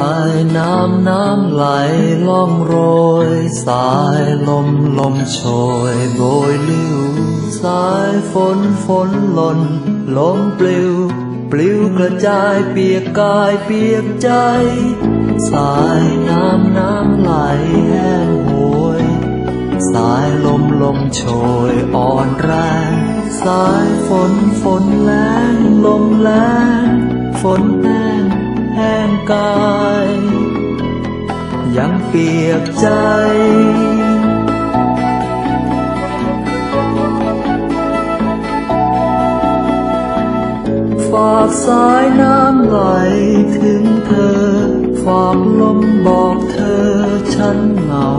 ายน้ำน้ำไหลล่องโรย สายลมลมโชยโบยลิ้ว สายฝนฝนหล่นลมปลิว ปลิวกระจายเปียกกายเปียกใจ สายน้ำน้ำไหลแห้งโหย สายลมลมโชยอ่อนแรงสายฝนฝนแรงลมแรงฝนแห้ง ห้งกาย ยังเปียกใจ ฝากสายน้ำไหลถึงเธอ ฝากลมบอกเธอฉันเหงา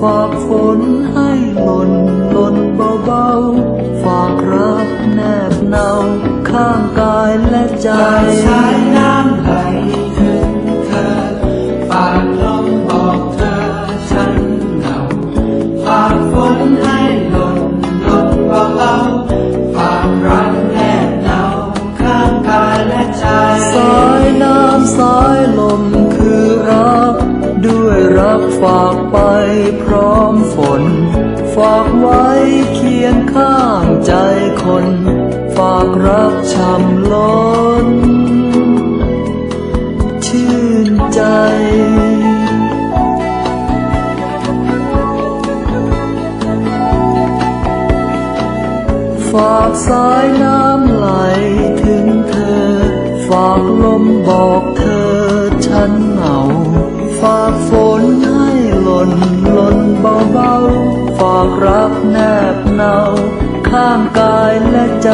ฝากฝนให้หล่นหล่นเบาๆ ฝากรักแนบเนาข้างกายและใจ กฝากไปพร้อมฝน ฝากไว้เคียงข้างใจคน ฝากรักช่ำล้น ชื่นใจฝากสายน้ำไหลถึงเธอ ฝากลมบอกเธอฉันเหงา ฝากฝนให้หล่นหล่นเบาๆ ฝากรักแนบเนา ข้างกายและใจ